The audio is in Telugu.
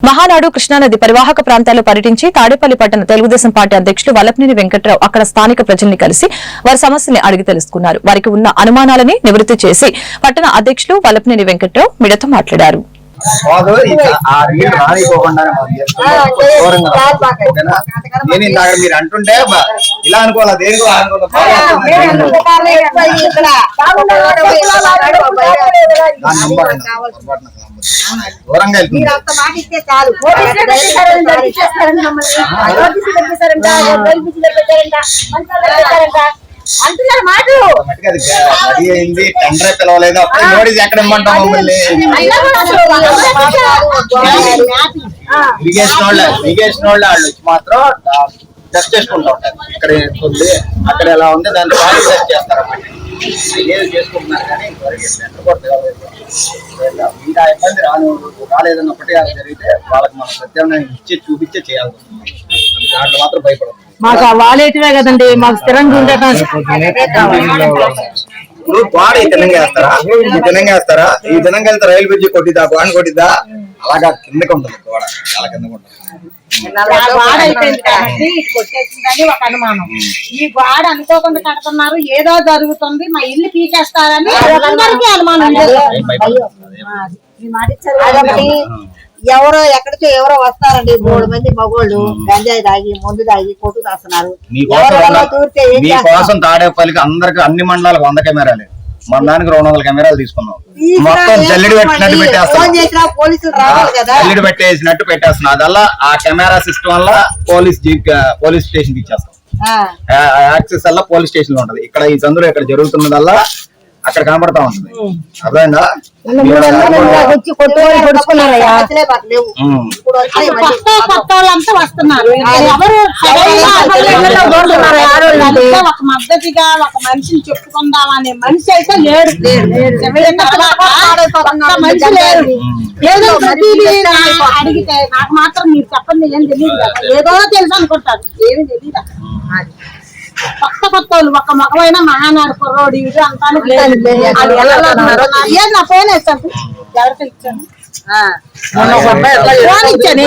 మహానాడు కృష్ణానది పరివాహక ప్రాంతాల్లో పర్యటించి తాడేపల్లి పట్టణ తెలుగుదేశం పార్టీ అధ్యక్షులు వల్లభనేని వెంకట్రావు అక్కడ స్థానిక ప్రజల్ని కలిసి వారి సమస్యల్ని అడిగి తెలుసుకున్నారు. వారికి ఉన్న అనుమానాలని నివృత్తి చేసి పట్టణ అధ్యక్షులు వల్లభనేని వెంకట్రావు మీడియాతో మాట్లాడారు? నేను ఇందాక మీరు అంటుంటే ఇలా అనుకోవాలా? దేనికి దాని. దూరంగా వెళ్తుంది. అంటున్నారు మాట మట్టుకు అది రెడీ అయింది టెండర్ పిలవలేదు. అప్పుడు నోటీస్ ఎక్కడ ఇమ్మంటాం మమ్మల్ని? ఇరిగేషన్ వాళ్ళ ఇరిగేషన్ వాళ్ళ వాళ్ళు వచ్చి మాత్రం టెస్ట్ చేసుకుంటూ ఉంటారు. ఇక్కడ ఉంది అక్కడ ఎలా ఉంది? దాన్ని బాగా టెస్ట్ చేస్తారు అన్నమాట. ఏది చేసుకుంటున్నారు కానీ ఇంకా ఇబ్బంది రాను రాలేదన్నప్పటికీ అది జరిగితే వాళ్ళకి మనం ప్రత్యామ్నాయం ఇచ్చి చూపించే చేయాల్సి వస్తుంది దాంట్లో మాత్రం భయపడదు మాకు ఆ వాలేటివే కదండి మాకు స్థిరంగా ఉండటం ఇప్పుడు ఈ తినంగా వేస్తారా? ఈ తినంగా వేస్తారా? ఈ తినంగా వెళ్తే రైలు బ్రిడ్జి కొట్టిద్దా? గోడ కొట్టిద్దా? అలాగా కిందకి ఉంటుంది గోడ. చాలా కిందకి ఉంటుంది. గోడ అయిపోయింది కాబట్టి కొట్టేసిందని ఒక అనుమానం. ఈ గోడ అనుకోకుండా కడుతున్నారు ఏదో జరుగుతుంది మా ఇల్లు పీకేస్తారని అందరికీ అనుమానం ఉంది. ఏం భయపడదు ఈ మాట ఇచ్చారు కాబట్టి ఎవరో ఎక్కడికో ఎవరో వస్తారండి మూడు మంది మగోళ్ళు గంజాయి తాగి మందు తాగి కొట్టు దాస్తున్నారు ఏం చేస్తారు? తాడేపల్లికి అందరికి అన్ని మండలాలకు వంద కెమెరాలు. మన దానికి రెండు వందల కెమెరాలు తీసుకున్నాం. మొత్తం జల్లెడి పెట్టినట్టు ఫోన్ పెట్టేస్తాం చేసినా పోలీసులు రావాలి కదా? జల్లెడి పెట్టేసినట్టు పెట్టేస్తున్నాం. అదల్లా ఆ కెమెరా సిస్టమ్ వల్ల పోలీస్ జీప్ పోలీస్ స్టేషన్కి ఇచ్చేస్తాం. ఆ. యాక్సెస్ వల్ల పోలీస్ స్టేషన్లో ఉంటది. ఇక్కడ ఈ సందులో ఇక్కడ జరుగుతున్నదల్లా అక్కడ కనబడతా ఉంటుంది అర్థమైందా? వస్తున్నారు. అంతా ఒక మద్దతుగా ఒక మనిషిని చెప్పుకుందాం అనే మనిషి అయితే లేడు. మనిషి లేడు. ఏదో ప్రతిదీ అడిగితే నాకు మాత్రం మీరు చెప్పండి ఏం తెలియదు కదా. ఏదో తెలుసు అనుకుంటారు. ఏమి తెలియదు. కొత్త కొత్త వాళ్ళు ఒక మగవైన మహానాడు కుర్రోడు ఇది? ఏది నా ఫోన్ వేస్తాను ఎవరికి ఇచ్చాను? ఆ. ఫోన్ ఇచ్చాను.